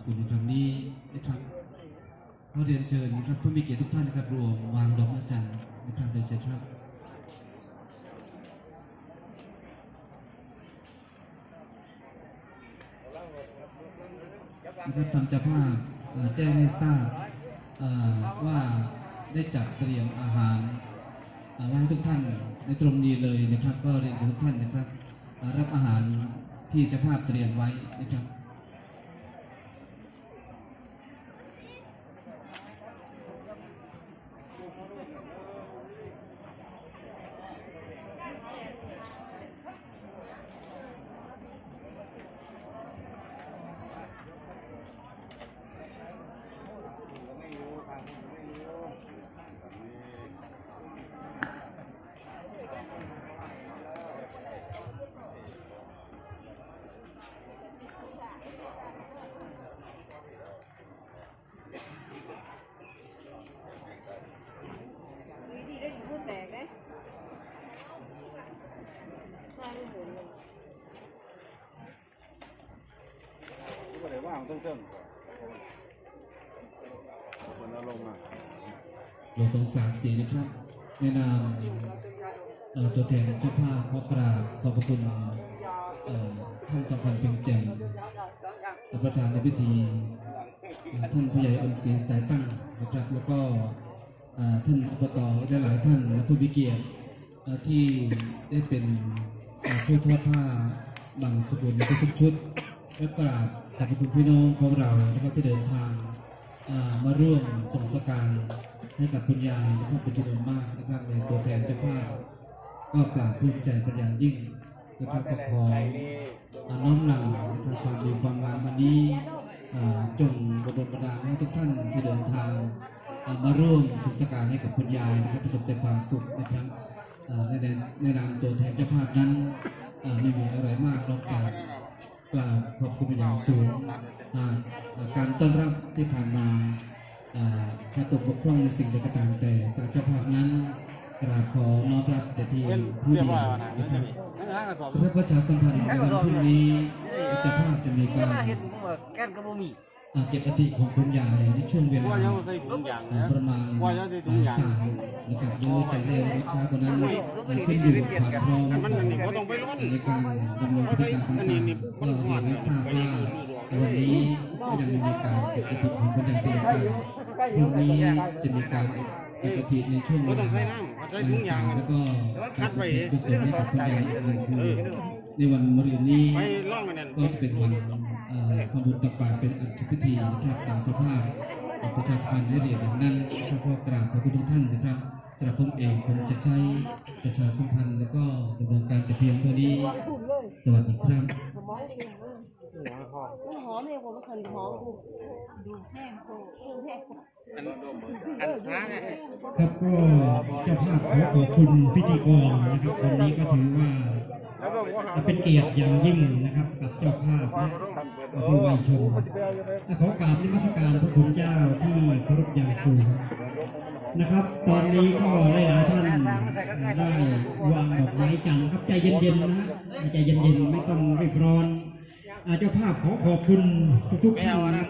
สกุลในครั้งนี้นะครับขอเรียนเชิญนะครับผู้มีเกียรติทุกท่านนะครับรวมวางดอกไม้จันทร์นะครับเรียนเชิญครับนะครับทางเจ้าภาพแจ้งให้ทราบว่าได้จัดเตรียมอาหารไว้ให้ทุกท่านในตรงนี้เลยนะครับ ก็เรียนเชิญทุกท่านนะครับ รับอาหารที่เจ้าภาพเตรียมไว้นะครับ ก็เลยว่างเคนอารมณ์อะหลวงสงสารสีนะครับในะนามเอ่อตัวแทนเจ้าภาพขอกราบขอบพระคุณท่านจอมพันเพ็งแจ่มประธานในพิธี ท่านผู้ใหญ่อนศีสายตั้งนะครับ แล้วก็ท่านอบตและหลายท่านและผู้มีเกียรติที่ได้เป็นผู้ทอดผ้าบางสกุลทุกชุดและกราบ ขอบคุณพี่น้องของเรานะครับที่เดินทางมาร่วมส่งสการให้กับคุณยายนะครับเป็นจำนวนมากนะครับในตัวแทนเจ้าภาพก็กราบภูมิใจเป็นอย่างยิ่งนะครับก็ขอน้อมนำนะครับความดีความงามวันนี้จงบดลบันดาให้ทุกท่านที่เดินทางมาร่วมส่งสการให้กับคุณยายนะครับประสบแต่ความสุขนะครับในในนามตัวแทนเจ้าภาพนั้นไม่มีอะไรมากนอกจาก กล่าวขอบคุณเป็นอย่างสูงอ่าอ่าการต้อนรับที่ผ่านมาอ่าถ้าตกบกพร่องในสิ่งใดก็ตามแต่ทางเจ้าภาพนั้นกราบขอน้อมรับแต่เพียงผู้เรียเดีกยวว่านะนะครับนั่นห้างกระสอบเพื่อประชาสัมพันธ์ในวันพรุ่งนี้เจ้าภาพจะมีการมาเห็นผมว่าแก้นก็บ่มีอ่าเก็บอธิของคุณยายในช่วงเวลาว่ายังใส่ถุงยางอ่านะประมาณว่าจะได้ถุบ่างยยางสาม นะครับโดยจะเร็วหรือช้ากว่านั้นขึ้นอยู่กับความพร้อมอันของก็ต้องไปร้อนในการดำเนินกิจการต่างๆเรียนให้ทราบว่าวันนี้ก็ยังมีการเก็บกระถิ่นของคนยังเตียกันพรุ่งนี้จะมีการเก็บกระถิ่นในช่วงเวลางใส่น้ถุงยางแล้วก็การกุศลให้กับคุณยายอีกหนึ่งคือในวันมะรืนนี้ก็จะเป็นวันทำบุญตักบาตรเป็นอัศพิธีนะครับตามเจ้าภาพประชาสัมพันธ์ได้เรียนอย่านั้นนะครับก็กราบขอบคุณทุกท่านนะครับผมเองผมจะใช้ประ ชาสัมพันธ์แล้วก็ดำเนินการแต่เพียงเท่านี้สวัสดีครับหอมเลยผมเคยหอมกูดูแห้งโคดูแห้งอันอันซ่านี่ยครับก็เจ้าภาพขอขอบคุณพิธีกรนะครับวันนี้ก็ถือว่าเป็นเกียรติอย่างยิ่งนะครับกับเจ้าภาพและผู้วัยชนขอกราบนมัสการพระคุณเจ้าที่เคารพอย่างสูง นะครับ ตอนนี้ก็หลายท่านได้วางดอกไม้จันทร์ครับใจเย็นๆนะใจเย็นๆไม่ต้องรีบร้อนอาเจ้าภาพขอขอบคุณทุกๆท่านนะครับ